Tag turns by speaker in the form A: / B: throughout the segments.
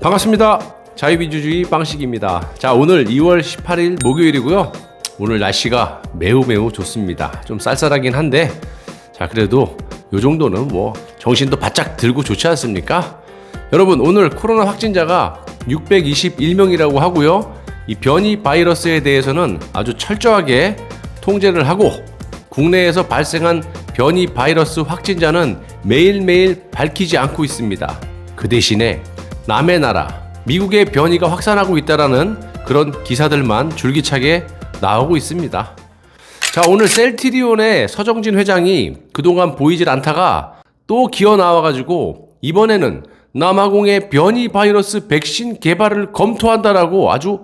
A: 반갑습니다. 자유민주주의 빵식입니다. 자, 오늘 2월 18일 목요일이고요. 오늘 날씨가 매우 매우 좋습니다. 좀 쌀쌀하긴 한데, 자, 그래도 요 정도는 뭐 정신도 바짝 들고 좋지 않습니까? 여러분, 오늘 코로나 확진자가 621명이라고 하고요. 이 변이 바이러스에 대해서는 아주 철저하게 통제를 하고 국내에서 발생한 변이 바이러스 확진자는 매일매일 밝히지 않고 있습니다. 그 대신에 남의 나라, 미국의 변이가 확산하고 있다라는 그런 기사들만 줄기차게 나오고 있습니다. 자, 오늘 셀티리온의 서정진 회장이 그동안 보이질 않다가 또 기어 나와가지고 이번에는 남아공의 변이 바이러스 백신 개발을 검토한다라고 아주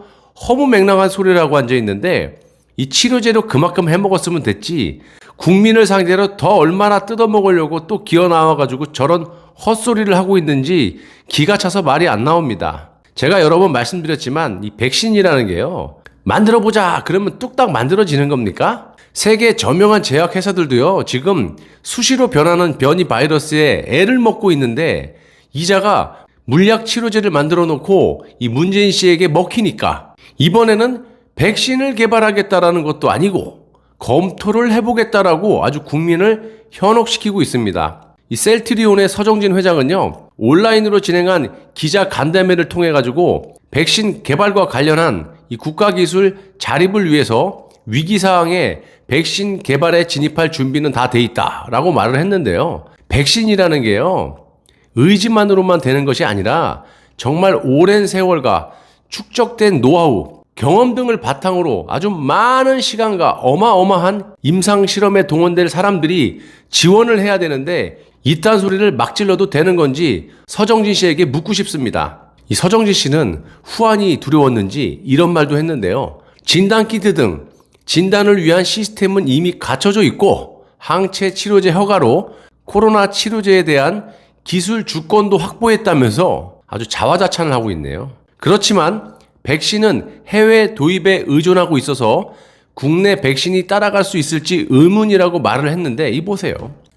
A: 허무맹랑한 소리라고 앉아 있는데 이 치료제로 그만큼 해먹었으면 됐지 국민을 상대로 더 얼마나 뜯어먹으려고 또 기어 나와가지고 저런 헛소리를 하고 있는지 기가 차서 말이 안 나옵니다. 제가 여러 번 말씀드렸지만 이 백신이라는 게요. 만들어 보자 그러면 뚝딱 만들어지는 겁니까? 세계 저명한 제약 회사들도요. 지금 수시로 변하는 변이 바이러스에 애를 먹고 있는데 이자가 물약 치료제를 만들어 놓고 이 문재인 씨에게 먹히니까 이번에는 백신을 개발하겠다라는 것도 아니고 검토를 해보겠다라고 아주 국민을 현혹시키고 있습니다. 이 셀트리온의 서정진 회장은요, 온라인으로 진행한 기자 간담회를 통해 가지고 백신 개발과 관련한 이 국가 기술 자립을 위해서 위기 상황에 백신 개발에 진입할 준비는 다 돼 있다라고 말을 했는데요. 백신이라는 게요, 의지만으로만 되는 것이 아니라 정말 오랜 세월과 축적된 노하우, 경험 등을 바탕으로 아주 많은 시간과 어마어마한 임상 실험에 동원될 사람들이 지원을 해야 되는데 이딴 소리를 막 질러도 되는 건지 서정진 씨에게 묻고 싶습니다. 이 서정진 씨는 후환이 두려웠는지 이런 말도 했는데요. 진단 키트 등 진단을 위한 시스템은 이미 갖춰져 있고 항체 치료제 허가로 코로나 치료제에 대한 기술 주권도 확보했다면서 아주 자화자찬을 하고 있네요. 그렇지만 백신은 해외 도입에 의존하고 있어서 국내 백신이 따라갈 수 있을지 의문이라고 말을 했는데 이 보세요.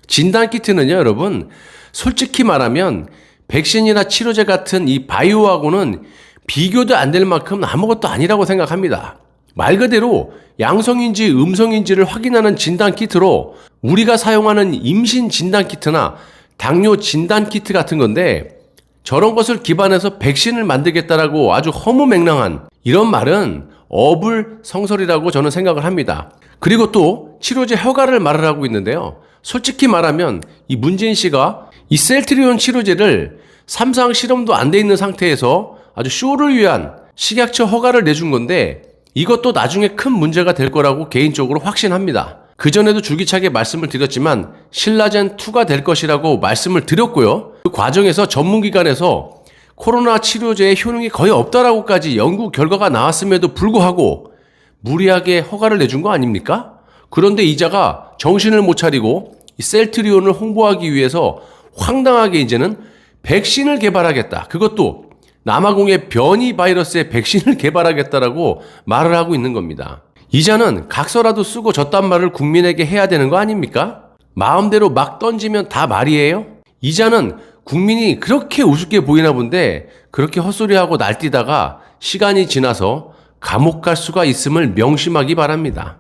A: 진단 키트는요, 여러분, 솔직히 말하면 백신이나 치료제 같은 이 바이오하고는 비교도 안 될 만큼 아무것도 아니라고 생각합니다. 말 그대로 양성인지 음성인지를 확인하는 진단 키트로 우리가 사용하는 임신 진단 키트나 당뇨 진단 키트 같은 건데 저런 것을 기반해서 백신을 만들겠다라고 아주 허무맹랑한 이런 말은 어불성설이라고 저는 생각을 합니다. 그리고 또 치료제 허가를 말을 하고 있는데요. 솔직히 말하면 이 문재인 씨가 이 셀트리온 치료제를 삼상 실험도 안 돼 있는 상태에서 아주 쇼를 위한 식약처 허가를 내준 건데 이것도 나중에 큰 문제가 될 거라고 개인적으로 확신합니다. 그전에도 줄기차게 말씀을 드렸지만 신라젠2가 될 것이라고 말씀을 드렸고요. 그 과정에서 전문기관에서 코로나 치료제의 효능이 거의 없다라고까지 연구 결과가 나왔음에도 불구하고 무리하게 허가를 내준 거 아닙니까? 그런데 이자가 정신을 못 차리고 이 셀트리온을 홍보하기 위해서 황당하게 이제는 백신을 개발하겠다. 그것도 남아공의 변이 바이러스의 백신을 개발하겠다라고 말을 하고 있는 겁니다. 이자는 각서라도 쓰고 저딴 말을 국민에게 해야 되는 거 아닙니까? 마음대로 막 던지면 다 말이에요? 이자는 국민이 그렇게 우습게 보이나 본데 그렇게 헛소리하고 날뛰다가 시간이 지나서 감옥 갈 수가 있음을 명심하기 바랍니다.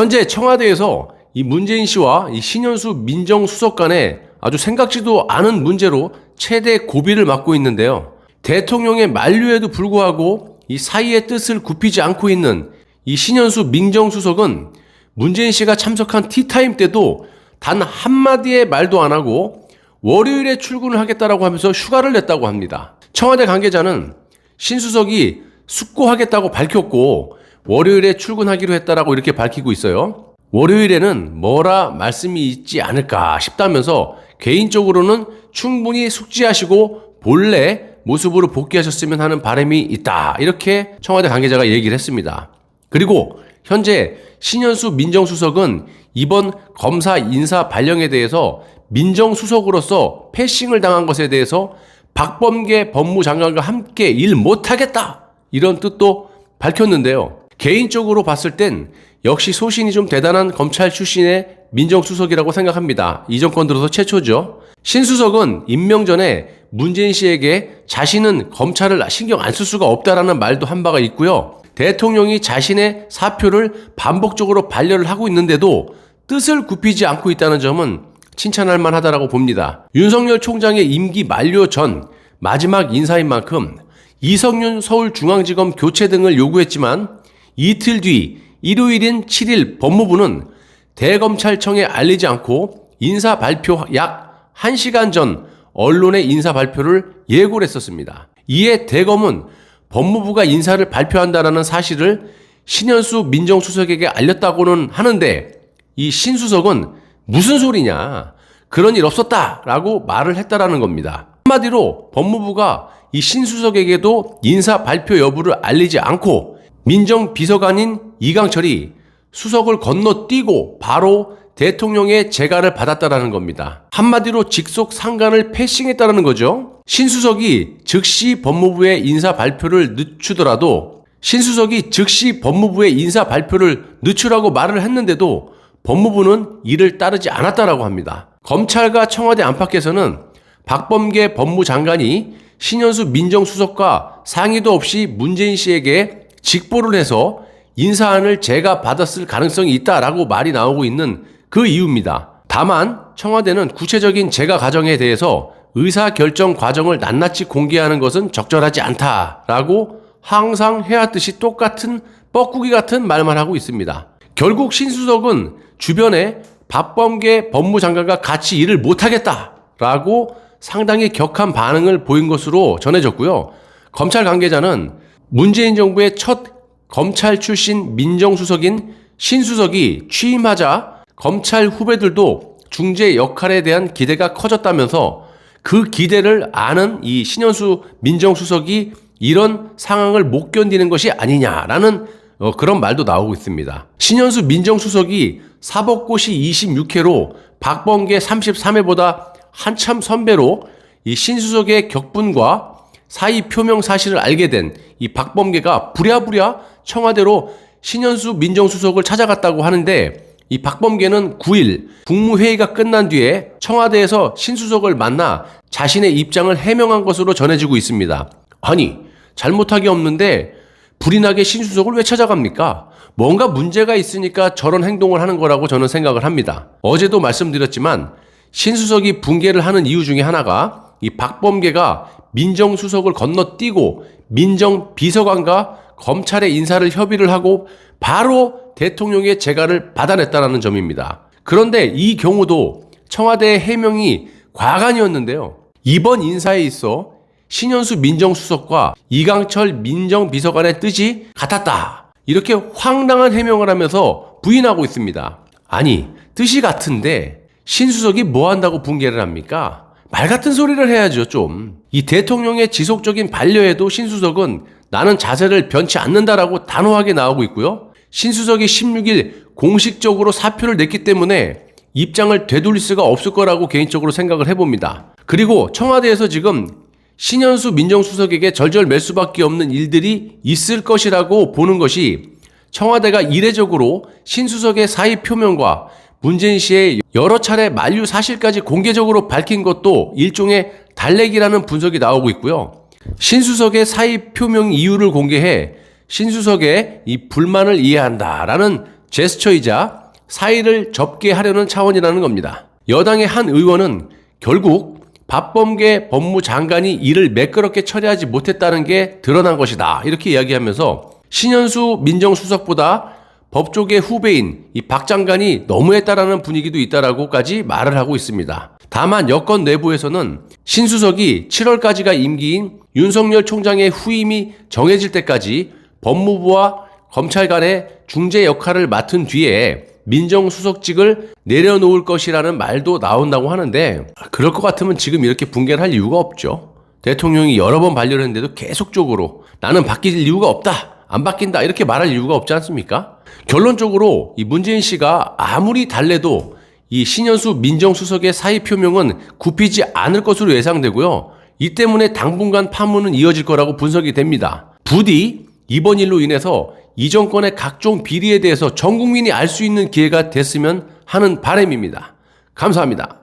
A: 현재 청와대에서 이 문재인 씨와 이 신현수 민정수석 간에 아주 생각지도 않은 문제로 최대 고비를 맞고 있는데요. 대통령의 만류에도 불구하고 이 사이의 뜻을 굽히지 않고 있는 이 신현수 민정수석은 문재인 씨가 참석한 티타임 때도 단 한마디의 말도 안 하고 월요일에 출근을 하겠다라고 하면서 휴가를 냈다고 합니다. 청와대 관계자는 신수석이 숙고하겠다고 밝혔고 월요일에 출근하기로 했다라고 이렇게 밝히고 있어요. 월요일에는 뭐라 말씀이 있지 않을까 싶다면서 개인적으로는 충분히 숙지하시고 본래 모습으로 복귀하셨으면 하는 바람이 있다. 이렇게 청와대 관계자가 얘기를 했습니다. 그리고 현재 신현수 민정수석은 이번 검사 인사 발령에 대해서 민정수석으로서 패싱을 당한 것에 대해서 박범계 법무장관과 함께 일 못하겠다. 이런 뜻도 밝혔는데요. 개인적으로 봤을 땐 역시 소신이 좀 대단한 검찰 출신의 민정수석이라고 생각합니다. 이 정권 들어서 최초죠. 신수석은 임명 전에 문재인 씨에게 자신은 검찰을 신경 안 쓸 수가 없다라는 말도 한 바가 있고요. 대통령이 자신의 사표를 반복적으로 반려를 하고 있는데도 뜻을 굽히지 않고 있다는 점은 칭찬할 만하다라고 봅니다. 윤석열 총장의 임기 만료 전 마지막 인사인 만큼 이성윤 서울중앙지검 교체 등을 요구했지만 이틀 뒤 일요일인 7일 법무부는 대검찰청에 알리지 않고 인사 발표 약 1시간 전 언론의 인사 발표를 예고를 했었습니다. 이에 대검은 법무부가 인사를 발표한다라는 사실을 신현수 민정수석에게 알렸다고는 하는데 이 신수석은 무슨 소리냐. 그런 일 없었다라고 말을 했다라는 겁니다. 한마디로 법무부가 이 신수석에게도 인사 발표 여부를 알리지 않고 민정비서관인 이강철이 수석을 건너뛰고 바로 대통령의 재가를 받았다라는 겁니다. 한마디로 직속 상관을 패싱했다라는 거죠. 신수석이 즉시 법무부에 인사 발표를 늦추더라도 신수석이 즉시 법무부에 인사 발표를 늦추라고 말을 했는데도 법무부는 이를 따르지 않았다라고 합니다. 검찰과 청와대 안팎에서는 박범계 법무장관이 신현수 민정수석과 상의도 없이 문재인 씨에게 직보를 해서 인사안을 제가 받았을 가능성이 있다라고 말이 나오고 있는 그 이유입니다. 다만 청와대는 구체적인 재가 과정에 대해서 의사 결정 과정을 낱낱이 공개하는 것은 적절하지 않다라고 항상 해왔듯이 똑같은 뻐꾸기 같은 말만 하고 있습니다. 결국 신수석은 주변에 박범계 법무장관과 같이 일을 못하겠다라고 상당히 격한 반응을 보인 것으로 전해졌고요. 검찰 관계자는 문재인 정부의 첫 검찰 출신 민정수석인 신수석이 취임하자 검찰 후배들도 중재 역할에 대한 기대가 커졌다면서 그 기대를 아는 이 신현수 민정수석이 이런 상황을 못 견디는 것이 아니냐라는 어, 그런 말도 나오고 있습니다. 신현수 민정수석이 사법고시 26회로 박범계 33회보다 한참 선배로 이 신수석의 격분과 사의 표명 사실을 알게 된 이 박범계가 부랴부랴 청와대로 신현수 민정수석을 찾아갔다고 하는데 이 박범계는 9일 국무회의가 끝난 뒤에 청와대에서 신수석을 만나 자신의 입장을 해명한 것으로 전해지고 있습니다. 아니, 잘못하기 없는데 불이 나게 신수석을 왜 찾아갑니까? 뭔가 문제가 있으니까 저런 행동을 하는 거라고 저는 생각을 합니다. 어제도 말씀드렸지만 신수석이 붕괴를 하는 이유 중에 하나가 이 박범계가 민정수석을 건너뛰고 민정비서관과 검찰의 인사를 협의를 하고 바로 대통령의 재가를 받아냈다는 점입니다. 그런데 이 경우도 청와대의 해명이 과간이었는데요. 이번 인사에 있어 신현수 민정수석과 이강철 민정비서관의 뜻이 같았다. 이렇게 황당한 해명을 하면서 부인하고 있습니다. 아니, 뜻이 같은데 신수석이 뭐 한다고 붕괴를 합니까? 말 같은 소리를 해야죠, 좀. 이 대통령의 지속적인 반려에도 신수석은 나는 자세를 변치 않는다라고 단호하게 나오고 있고요. 신수석이 16일 공식적으로 사표를 냈기 때문에 입장을 되돌릴 수가 없을 거라고 개인적으로 생각을 해봅니다. 그리고 청와대에서 지금 신현수 민정수석에게 절절맬 수밖에 없는 일들이 있을 것이라고 보는 것이 청와대가 이례적으로 신수석의 사의 표명과 문재인 씨의 여러 차례 만류 사실까지 공개적으로 밝힌 것도 일종의 달래기라는 분석이 나오고 있고요. 신수석의 사의 표명 이유를 공개해 신수석의 이 불만을 이해한다라는 제스처이자 사의를 접게 하려는 차원이라는 겁니다. 여당의 한 의원은 결국 박범계 법무장관이 이를 매끄럽게 처리하지 못했다는 게 드러난 것이다. 이렇게 이야기하면서 신현수 민정수석보다 법조계 후배인 이 박 장관이 너무했다라는 분위기도 있다라고까지 말을 하고 있습니다. 다만 여권 내부에서는 신수석이 7월까지가 임기인 윤석열 총장의 후임이 정해질 때까지 법무부와 검찰 간의 중재 역할을 맡은 뒤에 민정수석직을 내려놓을 것이라는 말도 나온다고 하는데 그럴 것 같으면 지금 이렇게 붕괴를 할 이유가 없죠. 대통령이 여러 번 반려를 했는데도 계속적으로 나는 바뀔 이유가 없다. 안 바뀐다. 이렇게 말할 이유가 없지 않습니까? 결론적으로 이 문재인 씨가 아무리 달래도 이 신현수 민정수석의 사의 표명은 굽히지 않을 것으로 예상되고요. 이 때문에 당분간 파문은 이어질 거라고 분석이 됩니다. 부디 이번 일로 인해서 이 정권의 각종 비리에 대해서 전 국민이 알 수 있는 기회가 됐으면 하는 바람입니다. 감사합니다.